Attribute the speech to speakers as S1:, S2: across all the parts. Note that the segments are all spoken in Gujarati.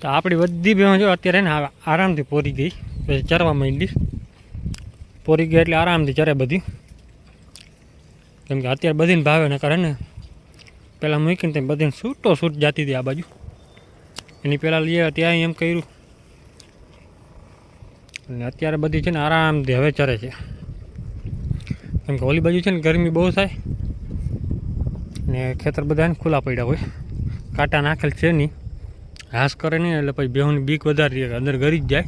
S1: તો આપણી બધી બહેનો જો અત્યારે ને આરામથી પોરી ગઈ. પછી ચરવા માંડી. પોરી ગઈ એટલે આરામથી ચરે બધી. કેમ કે અત્યારે બધીને ભાવે ને કરે ને પહેલાં મૂકીને તેમ બધીને છૂટો છૂટ જતી હતી આ બાજુ. એની પહેલાં લઈએ ત્યાં એમ કર્યું. અને અત્યારે બધી છે ને આરામથી હવે ચરે છે. કેમ કે ઓલી બાજુ છે ને ગરમી બહુ થાય. ને ખેતર બધા ને ખુલ્લા પડ્યા હોય. કાંટા નાખેલ છે નહીં. ઘાસ કરે નહીં, એટલે પછી બેહુની બીક વધારે રહે અંદર ગરી જ જાય.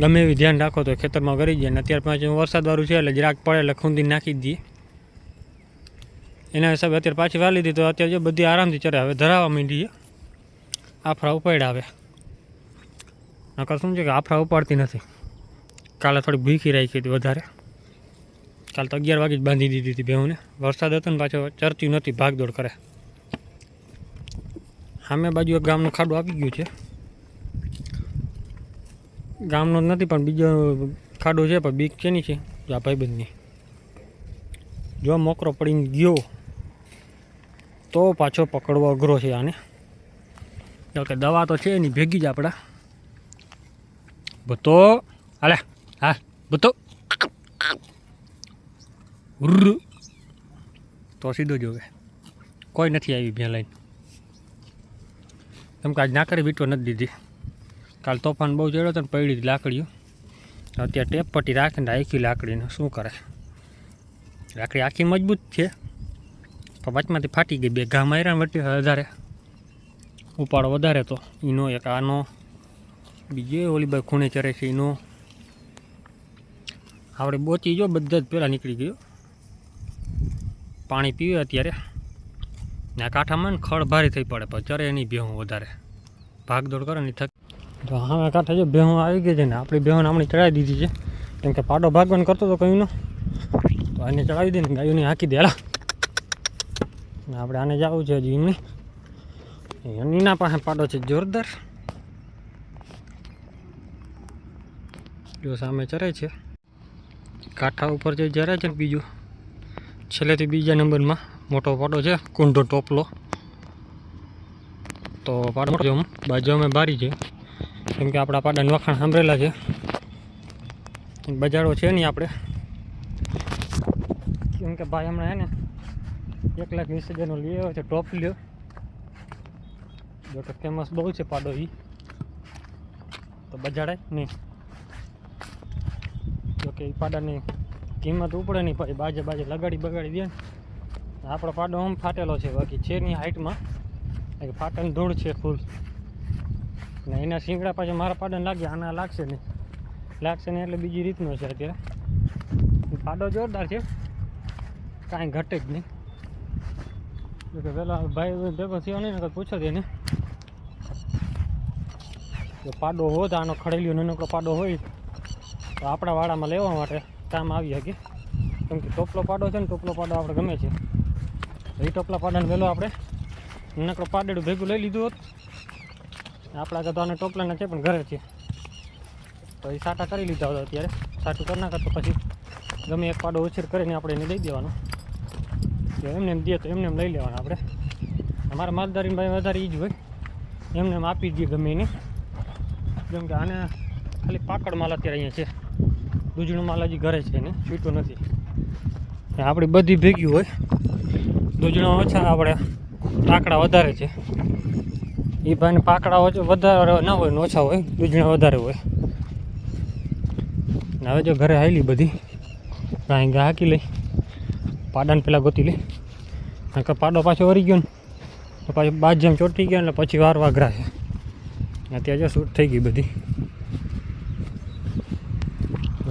S1: ગમે એવી ધ્યાન રાખો તો ખેતરમાં ગરી જાય, ને અત્યારે પાછું વરસાદવાળું છે, એટલે જરાક પડે એટલે ખૂંદી નાખી જ દઈએ. એના હિસાબે અત્યારે પાછી વાલી દીધી, તો અત્યારે જો બધી આરામથી ચરે, હવે ધરાવવા માંડીએ આફરા ઉપાડ્યા આવે નકર શું છે કે આફરા ઉપાડતી નથી. કાલે થોડી ભીખી રાખી હતી વધારે. કાલે તો અગિયાર વાગે જ બાંધી દીધી હતી બેહુને. વરસાદ હતો ને પાછો ચરતી નહોતી, ભાગદોડ કરે. સામે બાજુ એક ગામનું ખાડું આવી ગયું છે. ગામનો જ નથી, પણ બીજો ખાડો છે, પણ બીક છે? નહીં છે આ ભાઈબંધની. જો મોકરો પડીને ગયો, તો પાછો પકડવો અઘરો છે આને. કે દવા તો છે એની, ભેગી જ આપણા. ભૂતો, હાલે, હા, ભૂતો. તો સીધો જોવે કોઈ નથી આવી ભ્યા લાઈન. કેમ કે આજ નાકરે વીટો નથી દીધી. કાલ તોફાન બહુ ચડ્યો હતો ને પડી લાકડીઓ. અત્યારે ટેપ પટ્ટી રાખીને આખી લાકડીને શું કરે? લાકડી આખી મજબૂત છે. પણ વચમાંથી ફાટી ગઈ. બે ઘા માર્યા વટી વધારે. ઉપાડો વધારે તો. એનો એક આનો. બીજે ઓલી બાઈ ખૂણે ચરે છે એનો આપણે બોચી જો બધા જ પહેલાં નીકળી ગયો પાણી પીવે અત્યારે. ને આ કાંઠામાં ને ખડ ભારી થઈ પડે, પણ ચરે એની બેહું વધારે. ભાગદોડ કરે ને થક તો હા કાંઠે જો બેહું આવી ગઈ છે ને, આપણી બેહું હમણાં ચડાવી દીધી છે. કેમ કે પાડો ભાગવાન કરતો હતો કયું તો આને ચડાવી દે ને, ગાયોને હાંકી દે ને આપણે આને જવું છે હજી એમની. એનીના પાસે પાડો છે જોરદાર. જો સામે ચરે છે. કાંઠા ઉપર જે ચરે છે ને બીજું, છેલ્લેથી બીજા નંબરમાં મોટો પાડો છે, કુંઢો ટોપલો. તો પાડો મોટો બાજુ અમે બારી છે. કેમ કે આપણા પાડાને વખાણ સાંભળેલા છે. બજારો છે નહીં આપણે. કેમ કે ભાઈ હમણાં હે ને, એક લાખ વીસ હજારનો લઈ આવ્યો છે, ટોપ લ્યો. જો કે ફેમસ બહુ છે પાડો એ તો બજાડાય નહીં. જોકે એ પાડાની કિંમત ઉપડે નહીં, પછી બાજે બાજે લગાડી બગાડી દે આપણો પાડો આમ ફાટેલો છે, બાકી છે નહીં હાઇટમાં એક ફાટેલ ધૂળ છે ફૂલ. ને એના શીંગડા પાછા મારા પાડાને લાગે આના લાગશે નહીં. લાગશે નહીં એટલે બીજી રીતનો છે અત્યારે. પાડો જોરદાર છે. કાંઈ ઘટે જ નહીં. કે પેલા ભાઈ ભેગો થયો નહીં ને પૂછો તેને. પાડો હોત, આનો ખડેલ્યો નાનકડો પાડો હોય, તો આપણા વાડામાં લેવા માટે કામ આવી શકે. કેમ કે ટોપલો પાડો છે ને ટોપલો પાડો આપણે ગમે છે. એ ટોપલા પાડાને વહેલો આપણે. નકડો પાડેડું ભેગું લઈ લીધું હોત. આપણા આગળ તો આને ટોપલાના છે પણ ઘરે છે. તો એ સાટા કરી લીધા હતા અત્યારે. સાટું કરી નાખે તો પછી ગમે એક પાડો ઉછેર કરીને આપણે એને દઈ દેવાનો. એમને એમ દે તો એમને એમ લઈ લેવાનો આપણે. અમારા માલદારી ભાઈ વધારે એ જ હોય. એમને એમ આપી દઈએ ગમે એને. જેમ કે આને ખાલી પાકડ માલ અત્યારે અહીંયા છે. દૂધનો માલ હજી ઘરે છે એને છૂટો નથી. આપણી બધી ભેગી હોય. દૂધણો ઓછા આપણે પાકડા વધારે છે. એ ભાઈને પાકડા ઓછા વધારે ના હોય ને ઓછા હોય દૂધણા વધારે હોય. ને હવે જો ઘરે આવેલી બધી ગાય ગા હાકી લઈ. પાડાને પેલા ગોતી લઈ. કે પાડો પાછો વરી ગયો ને, તો પાછો બાજ જેમ ચોટી ગયો ને પછી વાર વાઘરા છે અત્યારે જો શૂટ થઈ ગઈ બધી.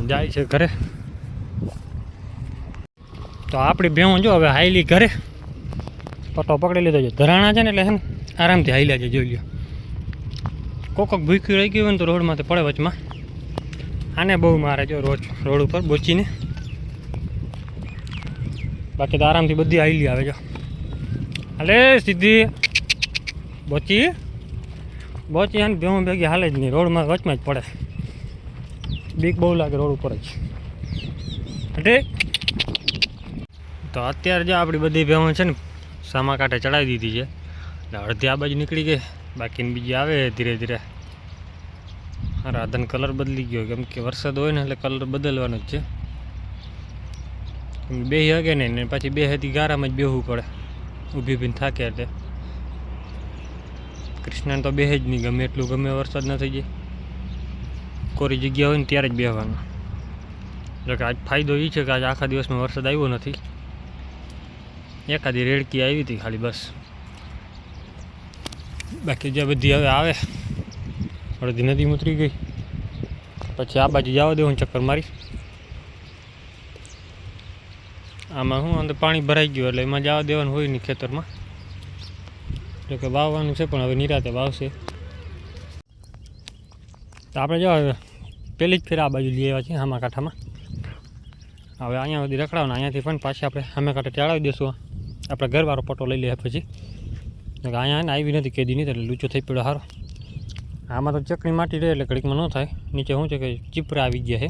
S1: જાય છે ઘરે. તો આપણી બેહું જો હવે હાઈલી ઘરે. પટ્ટો પકડી લીધો છે. ધરાણા છે ને એટલે હે ને આરામથી હાઈલા છે, જોઈ લો કોક કોક ભૂખ્યું રહી ગયું હોય ને તો રોડમાં તો પડે વચમાં. આને બહુ મારે જો રોજ રોડ ઉપર બોચીને. બાકી તો આરામથી બધી હાઈલી આવે જો. હાલે સીધી. બોચી. બોચી અને ભેહું ભેગી હાલે જ નહીં, રોડમાં વચમાં જ પડે. બીક બહુ લાગે રોડ ઉપર જ. એટલે તો અત્યારે જો આપણી બધી ભેહું છે ને સામા કાંઠે ચડાવી દીધી છે. એટલે અડધી આ બાજુ નીકળી ગઈ. બાકીની બીજી આવે ધીરે ધીરે. રાધન કલર બદલી ગયો. કેમ કે વરસાદ હોય ને એટલે કલર બદલવાનો જ છે. બે હગે નહીં ને પછી બે હતી ગારામાં જ બેહવું પડે. ઊભી ઊભીને થાકે એટલે. કૃષ્ણને તો બેહે જ નહીં ગમે, એટલું ગમે વરસાદ ન થઈ જાય. કોરી જગ્યા હોય ને ત્યારે જ બેહવાનું. કે આજ ફાયદો એ છે કે આજ આખા દિવસમાં વરસાદ આવ્યો નથી. એકાદી રેડકી આવી હતી ખાલી બસ. બાકી જે બધી હવે આવે, અડધી નદી ઉતરી ગઈ. પછી આ બાજુ જવા દેવું ચક્કર મારી. આમાં શું, અંદર પાણી ભરાઈ ગયું એટલે એમાં જવા દેવાનું હોય નહીં ખેતરમાં. એટલે કે વાવવાનું છે, પણ હવે નિરાતે વાવશે. તો આપણે જો હવે પહેલી જ ફેર આ બાજુ લઈ આવ્યા છીએ હામા કાંઠામાં હવે અહીંયા સુધી રખડાવને, અહીંયાથી પણ પાછી આપણે હામે કાંઠે ચડાવી દઈશું આપણે ઘરવાળો પટો લઈ લઈએ પછી. અહીંયા ને આવી નથી કેદી નહીં, એટલે લૂચો થઈ પડ્યો સારો આમાં તો ચકણી માટી રહે, એટલે ઘડીકમાં ન થાય. નીચે શું છે કે ચીપરા આવી ગયા છે.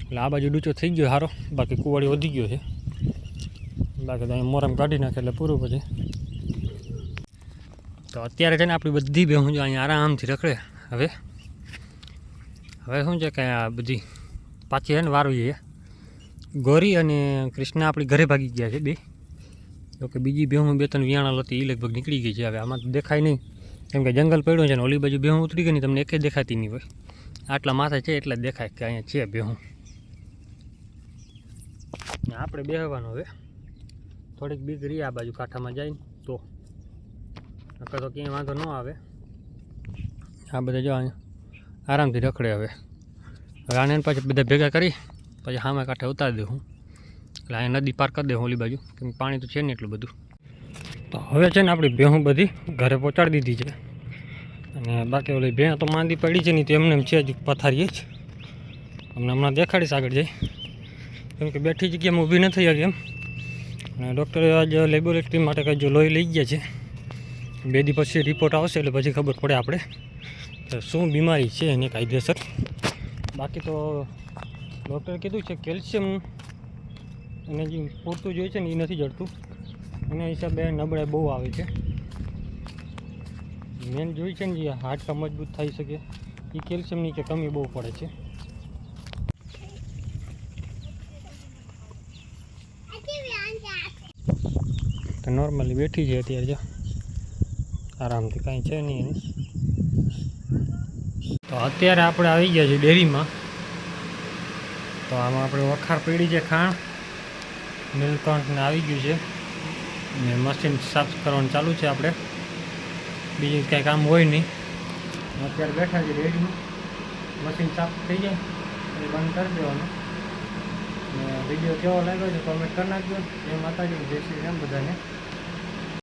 S1: એટલે આ બાજુ ડૂચો થઈ ગયો હારો. બાકી કુવાડી વધી ગયો છે. બાકી તો મોરમ કાઢી નાખે એટલે પૂરું પછી. તો અત્યારે છે ને આપણી બધી બેહું જો અહીંયા આરામથી રખડે. હવે? હવે શું છે કે આ બધી પાછી છે ને વારવી છે ગોરી અને કૃષ્ણ આપણી ઘરે ભાગી ગયા છે, બે. તો કે બીજી બેહું બે ત્રણ વિયાણા હતી એ લગભગ નીકળી ગઈ છે. હવે આમાં દેખાય નહીં. કેમ કે જંગલ પડ્યું છે ને ઓલી બાજુ બેહું ઉતરી ગઈ ને તમને એકે દેખાતી નહીં હોય. આટલા માથે છે એટલે દેખાય કે અહીંયા છે ને આપણે બેહવાનું હવે. થોડીક બીક રહી આ બાજુ કાંઠામાં જાય તો. નકર તો ક્યાંય વાંધો ન આવે. આ બધા જો આરામથી રખડે હવે. હવે આને ને બધા ભેગા કરી, પછી સામે કાંઠે ઉતારી દઉં હું. એટલે અહીંયા નદી પાર કરી દે ઓલી બાજુ, કેમ પાણી તો છે ને એટલું બધું. તો હવે છે ને આપણી ભેહું બધી ઘરે પહોંચાડી દીધી છે. અને બાકી ઓલી ભેં તો માંદી પડી છે નહીં તો એમને એમ છે જ પથારીએ જ. અમને હમણાં દેખાડીશ આગળ જઈ. કેમ કે બેઠી જગ્યામાં ઊભી ન થઈ શકે એમ. અને ડૉક્ટરે આજ લેબોરેટરી માટે કંઈ જો લોહી લઈ ગયા છે. બે દી પછી રિપોર્ટ આવશે એટલે પછી ખબર પડે આપણે. કે શું બીમારી છે એને કાયદેસર. બાકી તો ડૉક્ટરે કીધું છે કેલ્શિયમ એને જે પૂરતું જોઈએ છે ને એ નથી જડતું. એના હિસાબે નબળાઈ બહુ આવે છે. મેન જોઈ છે ને જે હાડકા મજબૂત થઈ શકે, એ કેલ્શિયમની કે કમી બહુ પડે છે. તો નોર્મલી બેઠી છે અત્યારે જો. આરામથી કાંઈ છે નહીં એની. તો અત્યારે આપણે આવી ગયા છીએ ડેરીમાં. તો આમાં આપણે વખાર પડી છે ખાણ. મિલ્કન્ટ આવી ગયું છે. ને મશીન સાફ કરવાનું ચાલુ છે આપણે. બીજું કાંઈ કામ હોય નહીં. અત્યારે બેઠા છે રેડીમાં મશીન સાફ થઈ જાય. એ બંધ કરી દેવાનું. વીડિયો કેવો લાગ્યો છે કોમેન્ટ કરી નાખજો. એ માતાજી, જય શ્રી રામ બધાને.